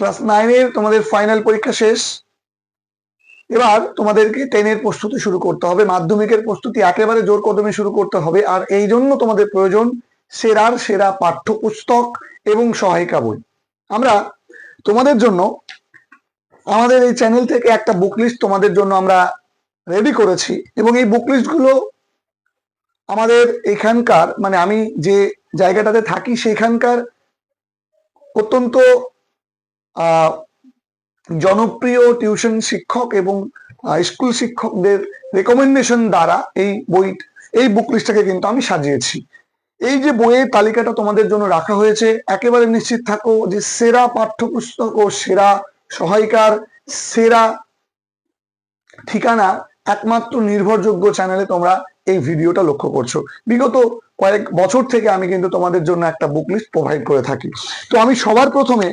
Class নাইনের তোমাদের final পরীক্ষা শেষ। এবার তোমাদেরকে টেনের প্রস্তুতি শুরু করতে হবে। মাধ্যমিকের প্রস্তুতি একেবারে জোর কদমে শুরু করতে হবে আর এই জন্য তোমাদের প্রয়োজন সেরার সেরা পাঠ্যপুস্তক এবং সহায়িকা বই। আমরা তোমাদের জন্য আমাদের এই চ্যানেল থেকে একটা বুক লিস্ট তোমাদের জন্য আমরা রেডি করেছি এবং এই বুক লিস্টগুলো আমাদের এখানকার মানে আমি যে জায়গাটাতে থাকি সেখানকার অত্যন্ত জনপ্রিয় টিউশন শিক্ষক এবং স্কুল শিক্ষকদের রেকমেন্ডেশন দ্বারা এই বই, এই বুক লিস্টটাকে কিন্তু আমি সাজিয়েছি। এই যে বইয়ের তালিকাটা তোমাদের জন্য রাখা হয়েছে, একেবারে নিশ্চিত থাকো যে সেরা পাঠ্যপুস্তক ও সেরা সহায়িকার সেরা ঠিকানা একমাত্র নির্ভরযোগ্য চ্যানেলে তোমরা এই ভিডিওটা লক্ষ্য করছ। বিগত কয়েক বছর থেকে আমি কিন্তু তোমাদের জন্য একটা বুক লিস্ট প্রোভাইড করে থাকি। তো আমি সবার প্রথমে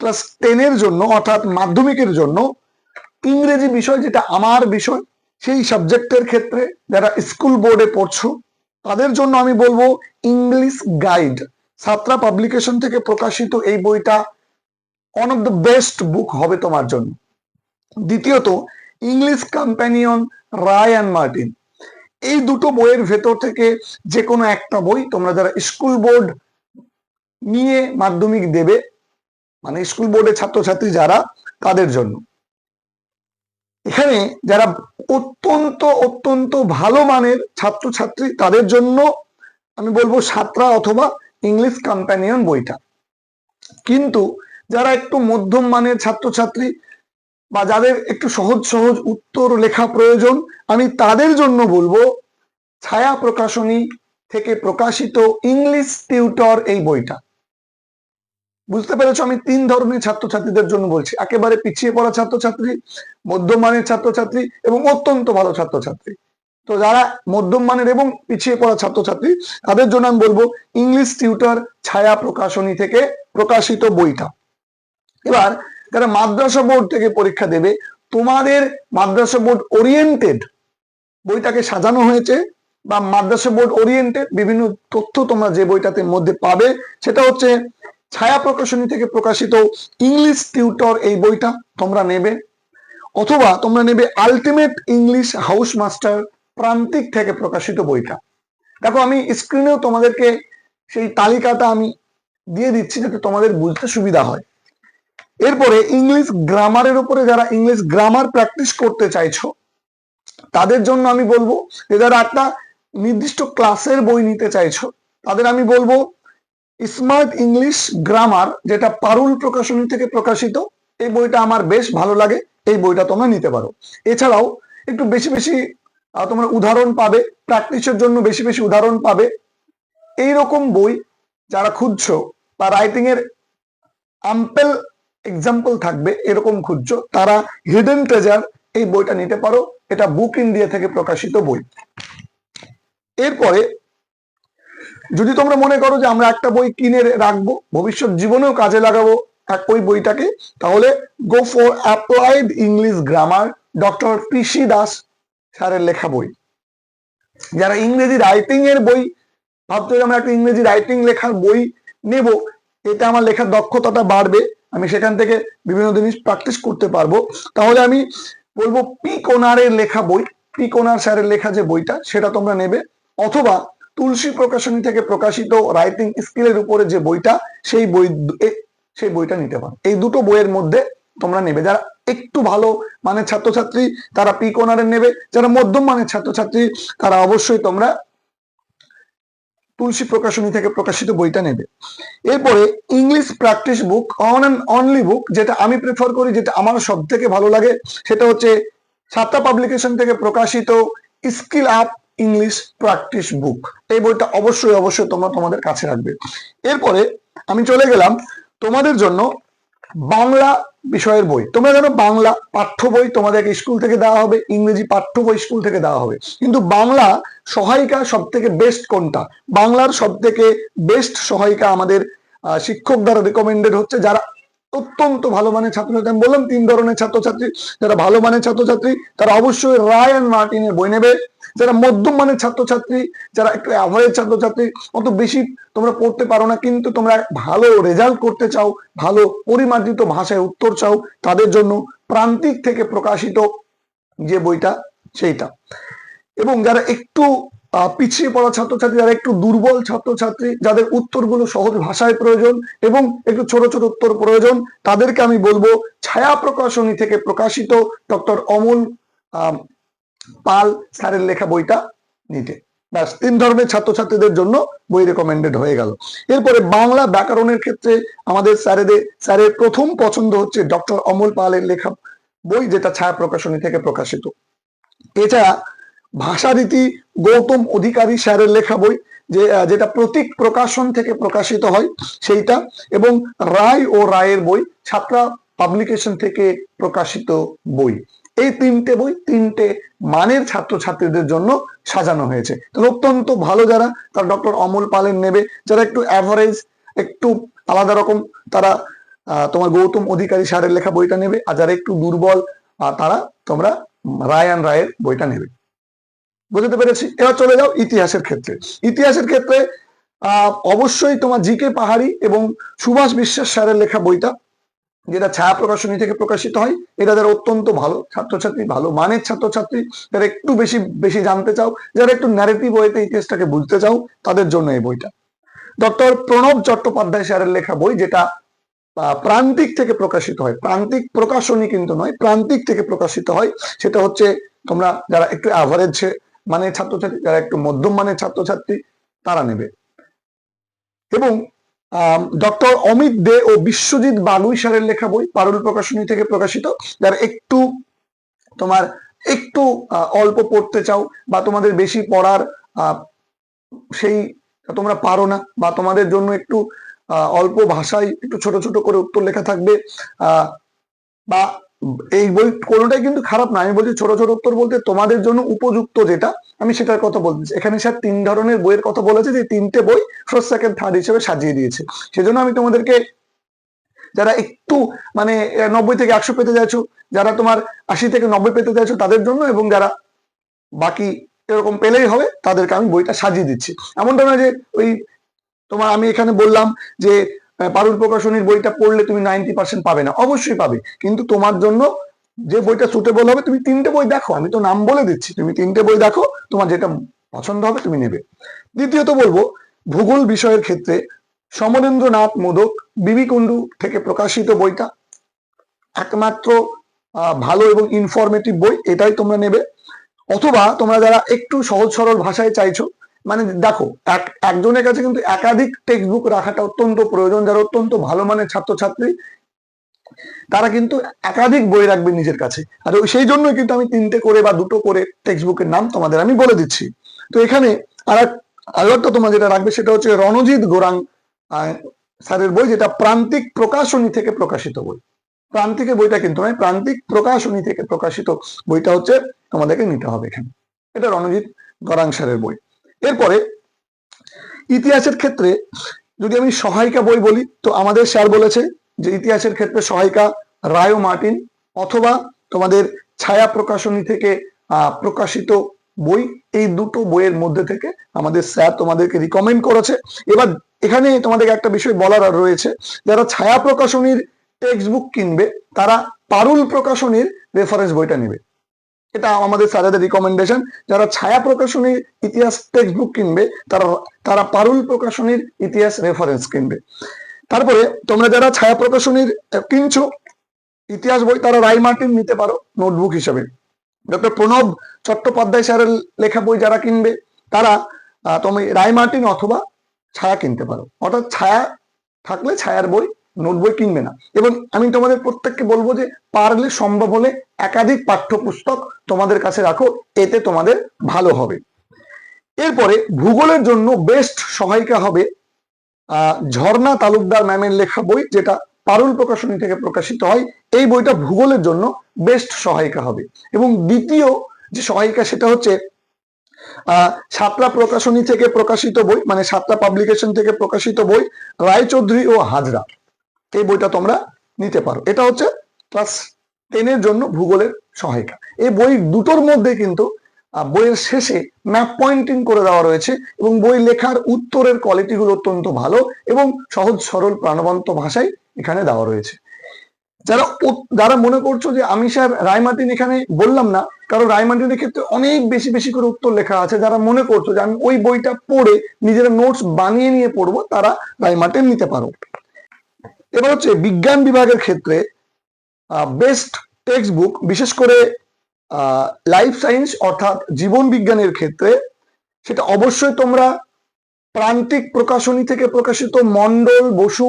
ক্লাস টেনের জন্য, অর্থাৎ মাধ্যমিকের জন্য, ইংরেজি বিষয় যেটা আমার বিষয়, সেই সাবজেক্টের ক্ষেত্রে যারা স্কুল বোর্ডে পড়ছো, তাদের জন্য আমি বলব ইংলিশ গাইড সাতরা পাবলিকেশন থেকে প্রকাশিত এই বইটা one of the best book হবে তোমার জন্য। দ্বিতীয়ত English companion Ray and Martin এই দুটো বইয়ের ভেতর থেকে যে কোনো একটা বই তোমরা যারা স্কুল বোর্ড নিয়ে মাধ্যমিক দেবে মানে স্কুল বোর্ডের ছাত্রছাত্রী যারা, তাদের জন্য। এখানে যারা অত্যন্ত অত্যন্ত ভালো মানের ছাত্রছাত্রী, তাদের জন্য আমি বলব সাতরা অথবা ইংলিশ কম্প্যানিয়ন বইটা। কিন্তু যারা একটু মধ্যম মানের ছাত্রছাত্রী বা যাদের একটু সহজ সহজ উত্তর লেখা প্রয়োজন, আমি তাদের জন্য বলব ছায়া প্রকাশনী থেকে প্রকাশিত ইংলিশ টিউটর এই বইটা। বুঝতে পেরেছ? আমি তিন ধরনের ছাত্রছাত্রীদের জন্য বলছি। একেবারে পিছিয়ে পড়া ছাত্রছাত্রী মধ্যম মানের ছাত্রছাত্রী এবং অত্যন্ত ভালো ছাত্রছাত্রী। তো যারা মধ্যম মানের এবং পিছিয়ে পড়া ছাত্রছাত্রী, তাদের জন্য আমি বলব ইংলিশ টিউটর ছায়া প্রকাশনী থেকে প্রকাশিত বইটা। এবার যারা মাদ্রাসা বোর্ড থেকে পরীক্ষা দেবে, তোমাদের মাদ্রাসা বোর্ড ওরিয়েন্টেড বইটাকে সাজানো হয়েছে বা মাদ্রাসা বোর্ড ওরিয়েন্টেড বিভিন্ন তথ্য তোমরা যে বইটাতে মধ্যে পাবে, সেটা হচ্ছে ছায়া প্রকাশনী থেকে প্রকাশিত ইংলিশ টিউটর এই বইটা তোমরা নেবে। অথবা তোমরা নেবে আলটিমেট ইংলিশ হাউস মাস্টার প্রান্তিক থেকে প্রকাশিত বইটা। দেখো, আমি স্ক্রিনেও তোমাদেরকে সেই তালিকাটা আমি দিয়ে দিচ্ছি যাতে তোমাদের বুঝতে সুবিধা হয়। এরপরে ইংলিশ গ্রামারের উপরে যারা ইংলিশ গ্রামার প্র্যাকটিস করতে চাইছো, তাদের জন্য আমি বলব যে, যারা একটা নির্দিষ্ট ক্লাসের বই নিতে চাইছো, তাদের আমি বলব স্মার্ট ইংলিশ গ্রামার, যেটা পারুল প্রকাশনী থেকে প্রকাশিত, এই বইটা আমার বেশ ভালো লাগে, এই বইটা তোমরা নিতে পারো। এছাড়াও একটু বেশি বেশি তোমরা উদাহরণ পাবে, প্র্যাকটিসের জন্য বেশি বেশি উদাহরণ পাবে। এই রকম বই যারা খুঁজছো, বা রাইটিং এর আম্পেল এক্সাম্পল থাকবে, এরকম খুঁজছো, তারা হিডেন ট্রেজার এই বইটা নিতে পারো। এটা বুক ইন্ডিয়া থেকে প্রকাশিত বই। এরপরে যদি তোমরা মনে করো যে আমরা একটা বই কিনে রাখব, ভবিষ্যৎ জীবনেও কাজে লাগাবো ওই বইটাকে, তাহলে go for applied English grammar doctor PC Das স্যারের লেখা বই। যারা ইংরেজি রাইটিং এর বই ভাবছ যে আমরা একটা ইংরেজি রাইটিং লেখার বই নেব, এতে আমার লেখার দক্ষতাটা বাড়বে, আমি সেখান থেকে বিভিন্ন জিনিস প্র্যাকটিস করতে পারব। তাহলে আমি বলব পি কোনারের লেখা বই পি কোনার স্যারের লেখা যে বইটা, সেটা তোমরা নেবে, অথবা তুলসী প্রকাশনী থেকে প্রকাশিত রাইটিং স্কিলের উপরে যে বইটা, সেই বই সেই বইটা নিতে পারো। এই দুটো বইয়ের মধ্যে তোমরা নেবে। যারা একটু ভালো মানের ছাত্রছাত্রী, তারা পি কোনারের নেবে। যারা মধ্যম মানের ছাত্রছাত্রী, তারা অবশ্যই তোমরা তুলসী প্রকাশনী থেকে প্রকাশিত বইটা নেবে। এরপরে English practice book on and only book যেটা আমি প্রেফার করি, যেটা আমার সব থেকে ভালো লাগে, সেটা হচ্ছে সাতটা পাবলিকেশন থেকে প্রকাশিত skill up English practice book এই বইটা অবশ্যই অবশ্যই তোমরা তোমাদের কাছে রাখবে। এরপরে আমি চলে গেলাম তোমাদের জন্য বাংলা বিষয়ের বই। তোমরা জানো বাংলা পাঠ্য বই তোমাদেরকে স্কুল থেকে দেওয়া হবে, ইংরেজি পাঠ্য বই স্কুল থেকে দেওয়া হবে। কিন্তু বাংলা সহায়িকা সব থেকে বেস্ট কোনটা? বাংলার সব থেকে বেস্ট সহায়িকা আমাদের শিক্ষক দ্বারা রেকমেন্ডেড হচ্ছে যারা অত্যন্ত ভালো মানের ছাত্রছাত্রী। আমি বললাম তিন ধরনের ছাত্রছাত্রী। যারা ভালো মানের ছাত্রছাত্রী, তারা অবশ্যই রায় অ্যান্ড মার্টিনের বই নেবে। যারা মধ্যম মানের ছাত্রছাত্রী, যারা একটু অ্যাভারেজ ছাত্রছাত্রী, অত বেশি তোমরা পড়তে পারো না, কিন্তু তোমরা ভালো রেজাল্ট করতে চাও, ভালো পরিমার্জিত ভাষায় উত্তর চাও, তাদের জন্য প্রান্তিক থেকে প্রকাশিত যে বইটা, সেইটা। এবং যারা একটু পিছিয়ে পড়া ছাত্রছাত্রী যারা একটু দুর্বল ছাত্রছাত্রী, যাদের উত্তরগুলো সহজ ভাষায় প্রয়োজন এবং একটু ছোট ছোট উত্তর প্রয়োজন, তাদেরকে আমি বলব ছায়া প্রকাশনী থেকে প্রকাশিত ডক্টর অমল পাল স্যারের লেখা বইটা নিতে। ব্যাস, তিন ধরনের ছাত্রছাত্রীদের জন্য বই রেকমেন্ডেড হয়ে গেল। এরপরে বাংলা ব্যাকরণের ক্ষেত্রে আমাদের স্যারেদের, স্যারের প্রথম পছন্দ হচ্ছে ডক্টর অমল পালের লেখা বই, যেটা ছায়া প্রকাশনী থেকে প্রকাশিত। এছাড়া ভাষারীতি গৌতম অধিকারী স্যারের লেখা বই, যে যেটা প্রতীক প্রকাশন থেকে প্রকাশিত হয়, সেইটা, এবং রায় ও রায়ের বই, ছাত্রা পাবলিকেশন থেকে প্রকাশিত বই। এই তিনটে বই তিনটে মানের ছাত্রছাত্রীদের জন্য সাজানো হয়েছে। অত্যন্ত ভালো যারা, তারা ডক্টর অমল পালের নেবে। যারা একটু অ্যাভারেজ একটু আলাদা রকম, তারা তোমার গৌতম অধিকারী স্যারের লেখা বইটা নেবে। আর যারা একটু দুর্বল তারা তোমরা রায়ান রায়ের বইটা নেবে। বুঝতে পেরেছি? এবার চলে যাও ইতিহাসের ক্ষেত্রে। ইতিহাসের ক্ষেত্রে অবশ্যই তোমার জি কে পাহাড়ি এবং সুভাষ বিশ্বাস স্যারের লেখা বইটা, যেটা ছায়া প্রকাশনী থেকে প্রকাশিত হয়, এটা যারা অত্যন্ত ভালো ছাত্রছাত্রী, ভালো মানের ছাত্রছাত্রী, যারা একটু বেশি বেশি জানতে চাও, যারা একটু ন্যারেটিভ বইতে ইতিহাসটাকে বুঝতে চাও, তাদের জন্য এই বইটা। ডক্টর প্রণব চট্টোপাধ্যায় স্যারের লেখা বই, যেটা প্রান্তিক থেকে প্রকাশিত হয়। প্রান্তিক প্রকাশনী কিন্তু নয়, প্রান্তিক থেকে প্রকাশিত হয়। সেটা হচ্ছে তোমরা যারা একটু অ্যাভারেজ মানের ছাত্রছাত্রী যারা একটু মধ্যম মানের ছাত্রছাত্রী, তারা নেবে। এবং ডক্টর অমিত দে ও বিশ্বজিৎ বাগুই স্যারের লেখা বই, পারুল প্রকাশনী থেকে প্রকাশিত। যারা একটু তোমার একটু অল্প পড়তে চাও বা তোমাদের বেশি পড়ার সেই তোমরা পারো না বা তোমাদের জন্য একটু অল্প ভাষায় একটু ছোট ছোট করে উত্তর লেখা থাকবে বা এই বই কোনোটাই কিন্তু খারাপ না। আমি বলছি ছোট ছোট উত্তর বলতে তোমাদের জন্য উপযুক্ত যেটা, আমি সেটার কথা বলতেছি এখানে স্যার তিন ধরনের বইয়ের কথা বলেছে যে তিনটে বই ফার্স্ট সেকেন্ড থার্ড হিসেবে সাজিয়ে দিয়েছে। সেজন্য আমি তোমাদেরকে, যারা একটু মানে নব্বই থেকে একশো পেতে চাইছো, যারা তোমার আশি থেকে নব্বই পেতে চাইছো তাদের জন্য এবং যারা বাকি এরকম পেলেই হবে, তাদেরকে আমি বইটা সাজিয়ে দিচ্ছি। এমনটা না যে ওই তোমার আমি এখানে বললাম যে পারুল প্রকাশনীর বইটা পড়লে তুমি নাইনটি পার্সেন্ট পাবে না। অবশ্যই পাবে। কিন্তু তোমার জন্য যে বইটা সুটেবল হবে, তুমি তিনটে বই দেখো। আমি তো নাম বলে দিচ্ছি, তুমি তিনটে বই দেখো, তোমার যেটা পছন্দ হবে তুমি নেবে। দ্বিতীয়ত বলব, ভূগোল বিষয়ের ক্ষেত্রে সমরেন্দ্রনাথ মোদক, বিবি কুণ্ডু থেকে প্রকাশিত বইটা একমাত্র ভালো এবং ইনফরমেটিভ বই, এটাই তোমরা নেবে। অথবা তোমরা যারা একটু সহজ সরল ভাষায় চাইছো মানে দেখো, এক, একজনের কাছে কিন্তু একাধিক টেক্সট বুক রাখাটা অত্যন্ত প্রয়োজন, যারা অত্যন্ত ভালো মানের ছাত্রছাত্রী, তারা কিন্তু একাধিক বই রাখবে নিজের কাছে। আর ওই সেই জন্যই কিন্তু আমি তিনটে করে বা দুটো করে টেক্সট বুকের নাম তোমাদের আমি বলে দিচ্ছি। তো এখানে আর আরও একটা তোমার যেটা রাখবে, সেটা হচ্ছে রণজিৎ গোরাং স্যারের বই, যেটা প্রান্তিক প্রকাশনী থেকে প্রকাশিত বই। প্রান্তিকের বইটা কিন্তু নয়, প্রান্তিক প্রকাশনী থেকে প্রকাশিত বইটা হচ্ছে তোমাদেরকে নিতে হবে এখানে। এটা রণজিৎ গরাং স্যারের বই। এরপরে ইতিহাসের ক্ষেত্রে যদি আমি সহায়িকা বই বলি, তো আমাদের স্যার বলেছে যে ইতিহাসের ক্ষেত্রে সহায়িকা রায় মার্টিন অথবা তোমাদের ছায়া প্রকাশনী থেকে প্রকাশিত বই, এই দুটো বইয়ের মধ্যে থেকে আমাদের স্যার তোমাদেরকে রিকমেন্ড করেছে। এবার এখানে তোমাদেরকে একটা বিষয় বলার রয়েছে, যারা ছায়া প্রকাশনীর টেক্সট বুক কিনবে, তারা পারুল প্রকাশনীর রেফারেন্স বইটা নেবে। এটা আমাদের স্যারেদের রিকমেন্ডেশন যারা ছায়া প্রকাশনীর ইতিহাস টেক্সট বুক কিনবে, তারা তারা পারুল প্রকাশনীর ইতিহাস রেফারেন্স কিনবে। তারপরে তোমরা যারা ছায়া প্রকাশনীর কিনছো, ইতিহাস বই তারা রাই মার্টিন নিতে পারো, নোটবুক হিসেবে। ডক্টর প্রণব চট্টোপাধ্যায় স্যারের লেখা বই যারা কিনবে, তারা তুমি রাই মার্টিন অথবা ছায়া কিনতে পারো। অর্থাৎ ছায়া থাকলে ছায়ার বই নোট বই কিনবে না। এবং আমি তোমাদের প্রত্যেককে বলব যে, পারলে সম্ভব হলে একাধিক পাঠ্যপুস্তক তোমাদের কাছে রাখো, এতে তোমাদের ভালো হবে। এরপরে ভূগোলের জন্য বেস্ট সহায়িকা হবে ঝর্ণা তালুকদার ম্যামের লেখা বই, যেটা পারুল প্রকাশনী থেকে প্রকাশিত হয়। এই বইটা ভূগোলের জন্য বেস্ট সহায়িকা হবে। এবং দ্বিতীয় যে সহায়িকা, সেটা হচ্ছে সাতরা প্রকাশনী থেকে প্রকাশিত বই মানে সাতরা পাবলিকেশন থেকে প্রকাশিত বই, রায়চৌধুরী ও হাজরা। এই বইটা তোমরা নিতে পারো। এটা হচ্ছে ক্লাস টেনের জন্য ভূগোলের সহায়িকা। এই বই দুটোর মধ্যে কিন্তু বইয়ের শেষে ম্যাপ পয়েন্টিং করে দেওয়া রয়েছে এবং বই লেখার উত্তরের কোয়ালিটিগুলো অত্যন্ত ভালো এবং সহজ, সরল, প্রাণবন্ত ভাষায় এখানে দেওয়া রয়েছে। যারা যারা মনে করছ যে আমি স্যার রায়মার্টিন এখানে বললাম না, কারণ রায়মার্টিনের ক্ষেত্রে অনেক বেশি বেশি করে উত্তর লেখা আছে। যারা মনে করছ যে আমি ওই বইটা পড়ে নিজেরা নোটস বানিয়ে নিয়ে পড়ব, তারা রায়মার্টিন নিতে পারো। এবার হচ্ছে বিজ্ঞান বিভাগের ক্ষেত্রে বেস্ট টেক্সট বুক বিশেষ করে লাইফ সায়েন্স অর্থাৎ জীবন বিজ্ঞানের ক্ষেত্রে, সেটা অবশ্যই তোমরা প্রান্তিক প্রকাশনী থেকে প্রকাশিত মন্ডল বসু,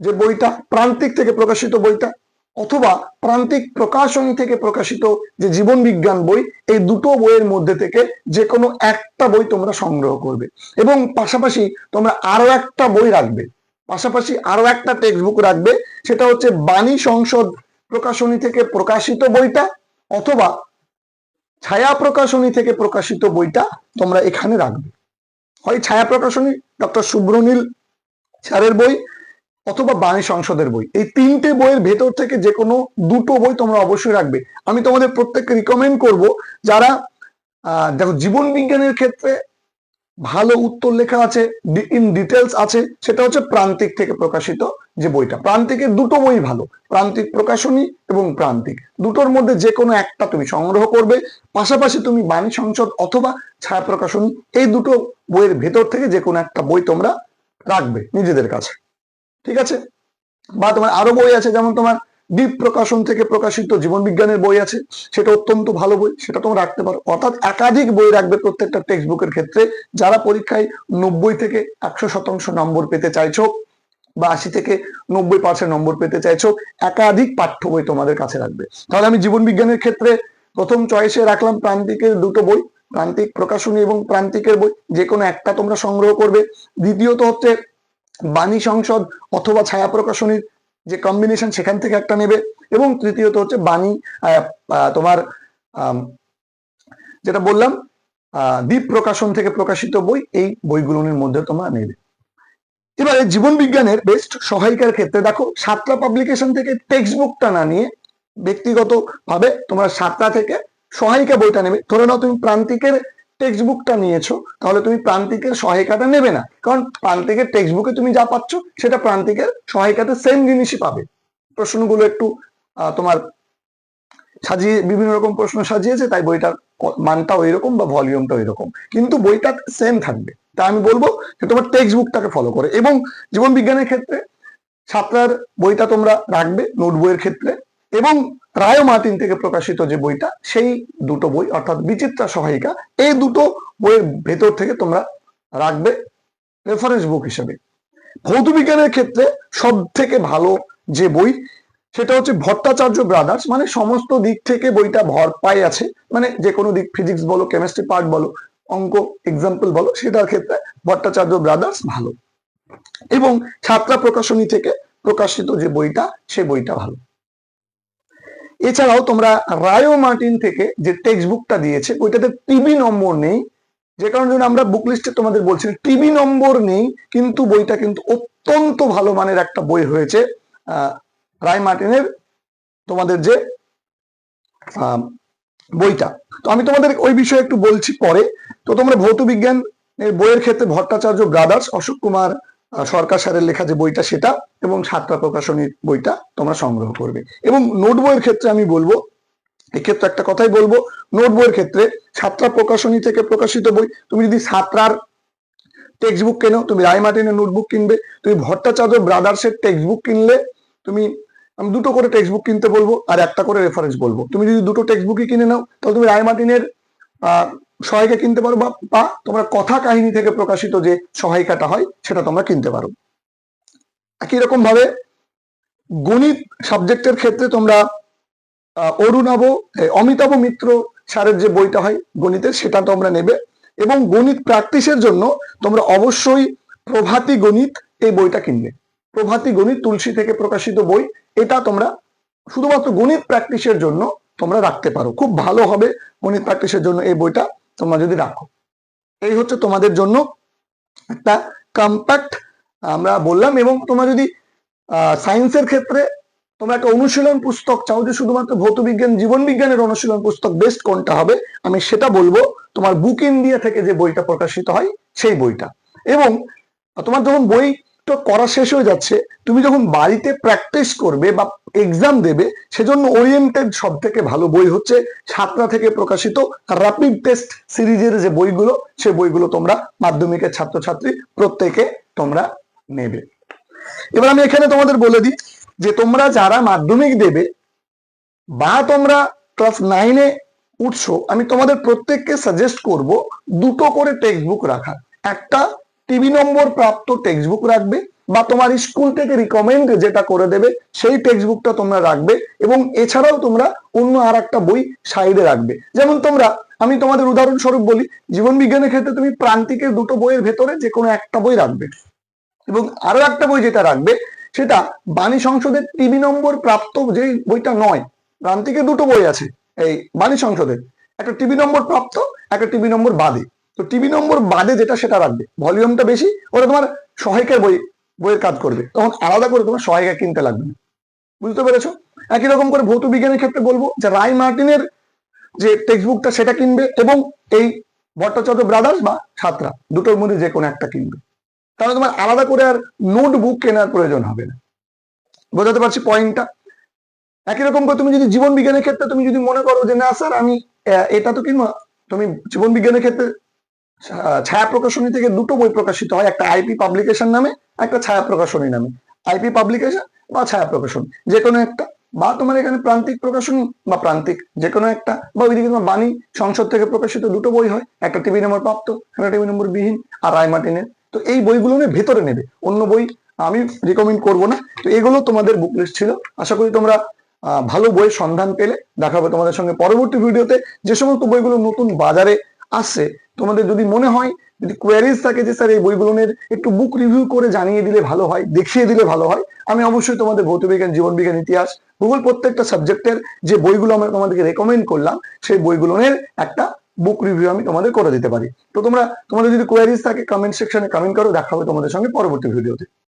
যে বইটা প্রান্তিক থেকে প্রকাশিত বইটা, অথবা প্রান্তিক প্রকাশনী থেকে প্রকাশিত যে জীবন বিজ্ঞান বই, এই দুটো বইয়ের মধ্যে থেকে যে কোনো একটা বই তোমরা সংগ্রহ করবে। এবং পাশাপাশি তোমরা আরও একটা বই রাখবে। পাশাপাশি আরও একটা টেক্সট বুক রাখবে, সেটা হচ্ছে বাণী সংসদ প্রকাশনী থেকে প্রকাশিত বইটা অথবা ছায়া প্রকাশনী থেকে প্রকাশিত বইটা তোমরা এখানে রাখবে। হয় ছায়া প্রকাশনী, ডক্টর সুব্রনীল স্যারের বই অথবা বাণী সংসদের বই। এই তিনটে বইয়ের ভেতর থেকে যে কোনো দুটো বই তোমরা অবশ্যই রাখবে। আমি তোমাদের প্রত্যেককে রিকমেন্ড করব যারা দেখো জীবন বিজ্ঞানের ক্ষেত্রে ভালো উত্তর লেখা আছে ইন ডিটেলস আছে, সেটা হচ্ছে প্রান্তিক থেকে প্রকাশিত যে বইটা। প্রান্তিকের দুটো বই ভালো, প্রান্তিক প্রকাশনী এবং প্রান্তিক। দুটোর মধ্যে যে কোনো একটা তুমি সংগ্রহ করবে, পাশাপাশি তুমি বাণী সংসদ অথবা ছায়া প্রকাশনী, এই দুটো বইয়ের ভেতর থেকে যে কোনো একটা বই তোমরা রাখবে নিজেদের কাছে। ঠিক আছে? বা তোমার আরও বই আছে, যেমন তোমার দ্বীপ প্রকাশন থেকে প্রকাশিত জীবন বিজ্ঞানের বই আছে, সেটা অত্যন্ত ভালো বই, সেটা তোমরা রাখতে পারো। অর্থাৎ একাধিক বই রাখবে প্রত্যেকটা টেক্সট বুকের ক্ষেত্রে, যারা পরীক্ষায় নব্বই থেকে একশো শতাংশ নম্বর পেতে চাইছো বা আশি থেকে নব্বই পার্সেন্ট নম্বর পেতে চাইছো, একাধিক পাঠ্য বই তোমাদের কাছে রাখবে। তাহলে আমি জীবন বিজ্ঞানের ক্ষেত্রে প্রথম চয়েসে রাখলাম প্রান্তিকের দুটো বই, প্রান্তিক প্রকাশনী এবং প্রান্তিকের বই। যে কোনো একটা তোমরা সংগ্রহ করবে। দ্বিতীয়ত হচ্ছে বাণী সংসদ অথবা ছায়া প্রকাশনীর যে কম্বিনেশন সেখান থেকে একটা নেবে এবং তৃতীয়ত হচ্ছে বাণী তোমার যেটা বললাম দ্বীপ প্রকাশন থেকে প্রকাশিত বই, এই বইগুলোর মধ্যে তোমরা নেবে। এবারে জীবন বিজ্ঞানের বেস্ট সহায়িকার ক্ষেত্রে দেখো, সাতটা পাবলিকেশন থেকে টেক্সট বুকটা না নিয়ে ব্যক্তিগত ভাবে তোমরা সাতটা থেকে সহায়িকা বইটা নেবে। ধরে নাও তুমি প্রান্তিকের টেক্সট বুকটা নিয়েছো, তাহলে তুমি প্রান্তিকের সহায়িকাটা নেবে না। কারণ প্রান্তিকের টেক্সট বুকে তুমি যা পাচ্ছ, সেটা প্রান্তিকের সহায়িকাতে সেম জিনিসই পাবে। প্রশ্নগুলো একটু তোমার সাজিয়ে, বিভিন্ন রকম প্রশ্ন সাজিয়েছে, তাই বইটার মানটা ওই রকম বা ভলিউমটা ওই রকম কিন্তু বইটা সেম থাকবে। তাই আমি বলব যে তোমার টেক্সট বুকটাকে ফলো করে। এবং জীবন বিজ্ঞানের ক্ষেত্রে সাতটার বইটা তোমরা রাখবে নোট বইয়ের ক্ষেত্রে। এবং রায় মার্টিন থেকে প্রকাশিত যে বইটা, সেই দুটো বই, অর্থাৎ বিচিত্রা সহায়িকা, এই দুটো বইয়ের ভেতর থেকে তোমরা রাখবে রেফারেন্স বুক হিসেবে। ভৌত বিজ্ঞানের ক্ষেত্রে সব থেকে ভালো যে বই, সেটা হচ্ছে ভট্টাচার্য ব্রাদার্স মানে সমস্ত দিক থেকে বইটা ভর পাই আছে মানে যে কোনো দিক ফিজিক্স বলো কেমিস্ট্রি পার্ট বলো, অঙ্ক এক্সাম্পল বলো, সেটার ক্ষেত্রে ভট্টাচার্য ব্রাদার্স ভালো। এবং ছাত্রা প্রকাশনী থেকে প্রকাশিত যে বইটা, সে বইটা ভালো। এছাড়াও তোমরা রায়ো মার্টিন থেকে যে টেক্সট বুকটা দিয়েছে বইটাতে টিবি নম্বর নেই। যে কারণে আমরা বুক লিস্টে তোমাদের বলছি টিবি নম্বর নেই, কিন্তু বইটা কিন্তু অত্যন্ত ভালো মানের একটা বই হয়েছে রায় মার্টিনের তোমাদের যে বইটা। তো আমি তোমাদের ওই বিষয়ে একটু বলছি পরে। তো তোমরা ভৌত বিজ্ঞান বইয়ের ক্ষেত্রে ভট্টাচার্য ব্রাদার্স অশোক কুমার সরকার স্যারের লেখা যে বইটা সেটা এবং সাতটা প্রকাশনীর বইটা তোমরা সংগ্রহ করবে। এবং নোট বইয়ের ক্ষেত্রে আমি বলব, এক্ষেত্রে একটা কথাই বলব, নোট বইয়ের ক্ষেত্রে সাতটা প্রকাশনী থেকে প্রকাশিত বই, তুমি যদি সাতটার টেক্সট বুক কেনো, তুমি রায় মার্টিনের নোটবুক কিনবে, তুমি ভট্টাচার্য ব্রাদার্সের টেক্সট বুক কিনলে, তুমি, আমি দুটো করে টেক্সট বুক কিনতে বলব আর একটা করে রেফারেন্স বলব। তুমি যদি দুটো টেক্সট বুকই কিনে নাও, তাহলে তুমি রায় মার্টিনের সহায়িকা কিনতে পারো বা তোমরা কথা কাহিনী থেকে প্রকাশিত যে সহায়িকাটা হয় সেটা তোমরা কিনতে পারো। একই রকম ভাবে গণিত সাবজেক্টের ক্ষেত্রে তোমরা আহ, অরুণাভ অমিতাভ মিত্র স্যারের যে বইটা হয় গণিতের সেটা তোমরা নেবে। এবং গণিত প্র্যাকটিসের জন্য তোমরা অবশ্যই প্রভাতী গণিত এই বইটা কিনবে। প্রভাতী গণিত তুলসী থেকে প্রকাশিত বই এটা তোমরা শুধুমাত্র গণিত প্র্যাকটিসের জন্য তোমরা রাখতে পারো। খুব ভালো হবে গণিত প্র্যাকটিসের জন্য এই বইটা। তোমরা যদি রাখো। এই হচ্ছে তোমাদের জন্য একটা কম্প্যাক্ট আমরা বললাম, এবং তোমরা যদি সায়েন্সের ক্ষেত্রে তোমরা একটা অনুশীলন পুস্তক চাও যে শুধুমাত্র ভৌত বিজ্ঞান জীবন বিজ্ঞানের অনুশীলন পুস্তক বেস্ট কোনটা হবে, আমি সেটা বলব। তোমার বুক ইন্ডিয়া থেকে যে বইটা প্রকাশিত হয়, সেই বইটা। এবং তোমার যখন বইটা করা শেষ হয়ে যাচ্ছে। তুমি যখন বাড়িতে প্র্যাকটিস করবে বা এক্সাম দেবে, সেজন্য ওরিয়েন্টেড সব থেকে ভালো বই হচ্ছে ছাত্রা থেকে প্রকাশিত র্যাপিড টেস্ট সিরিজের যে বইগুলো, সে বইগুলো তোমরা মাধ্যমিকের ছাত্রছাত্রী প্রত্যেকে তোমরা নেবে। এবার আমি এখানে তোমাদের বলে দিই যে তোমরা যারা মাধ্যমিক দেবে বা তোমরা ক্লাস নাইনে উঠছো, আমি তোমাদের প্রত্যেককে সাজেস্ট করব দুটো করে টেক্সট বুক রাখার। একটা টিভি নম্বর প্রাপ্ত টেক্সট বুক রাখবে বা তোমার স্কুল থেকে রিকমেন্ড যেটা করে দেবে, সেই টেক্সট বুকটা তোমরা রাখবে এবং এছাড়াও তোমরা অন্য আর একটা বই সাইডে রাখবে। যেমন তোমরা, আমি তোমাদের উদাহরণস্বরূপ বলি, জীবন বিজ্ঞানের ক্ষেত্রে তুমি প্রান্তিকের দুটো বইয়ের ভেতরে যে কোনো একটা বই রাখবে এবং আরও একটা বই যেটা রাখবে, সেটা বাণী সংসদের টিভি নম্বর প্রাপ্ত যে বইটা নয় প্রান্তিকে দুটো বই আছে, এই বাণী সংসদের। একটা টিভি নম্বর প্রাপ্ত, একটা টিভি নম্বর বাদে। তো টিভি নম্বর বাদে যেটা সেটা রাখবে। ভলিউমটা বেশি, ওটা তোমার সহায়িকার বই, বইয়ের কাজ করবে। তখন আলাদা করে তোমার সহায়িকা কিনতে লাগবে না। বুঝতে পেরেছ? একই রকম করে ভৌত বিজ্ঞানের ক্ষেত্রে বলব যে রায় মার্টিনের যে টেক্সট বুকটা সেটা কিনবে এবং এই ভট্টাচার্য ব্রাদার্স বা ছাত্রা, দুটোর মধ্যে যে কোনো একটা কিনবে। তাহলে তোমার আলাদা করে আর নোটবুক কেনার প্রয়োজন হবে না। বোঝাতে পারছি পয়েন্টটা একই রকম করে তুমি যদি জীবন বিজ্ঞানের ক্ষেত্রে তুমি যদি মনে করো যে, না, স্যার, আমি এটা তো কিনবো তুমি জীবন বিজ্ঞানের ক্ষেত্রে ছায়া প্রকাশনী থেকে দুটো বই প্রকাশিত হয়, একটা আইপি পাবলিকেশন নামে, একটা ছায়া প্রকাশনী নামে। আইপি পাবলিকেশন বা ছায়া প্রকাশনী যে কোনো একটা। বা তোমার এখানে প্রান্তিক প্রকাশনী বা প্রান্তিক, যে কোনো একটা। বা ওইদিকে তোমার বাণী সংসদ থেকে প্রকাশিত দুটো বই হয়, একটা টিভি নম্বর প্রাপ্ত, একটা টিভি নম্বর বিহীন, আর রায় মার্টিনের তো এই বইগুলো নিয়ে ভেতরে নেবে। অন্য বই আমি রিকমেন্ড করব না। তো এগুলো তোমাদের বুক লিস্ট ছিল। আশা করি তোমরা ভালো বইয়ের সন্ধান পেলে। দেখা হবে তোমাদের সঙ্গে পরবর্তী ভিডিওতে যে সমস্ত বইগুলো নতুন বাজারে আসছে তোমাদের যদি মনে হয়, যদি কোয়ারিজ থাকে যে স্যার এই বইগুলো নিয়ে একটু বুক রিভিউ করে জানিয়ে দিলে ভালো হয়, দেখিয়ে দিলে ভালো হয়, আমি অবশ্যই তোমাদের ভৌতবিজ্ঞান জীবন বিজ্ঞান, ইতিহাস, ভূগোল প্রত্যেকটা সাবজেক্টের যে বইগুলো আমরা তোমাদেরকে রেকমেন্ড করলাম, সেই বইগুলোর একটা বুক রিভিউ আমি তোমাদের করে দিতে পারি। তো তোমরা, তোমাদের যদি কোয়ারিজ থাকে কমেন্ট সেকশনে কমেন্ট করো, দেখা হবে তোমাদের সঙ্গে পরবর্তী ভিডিওতে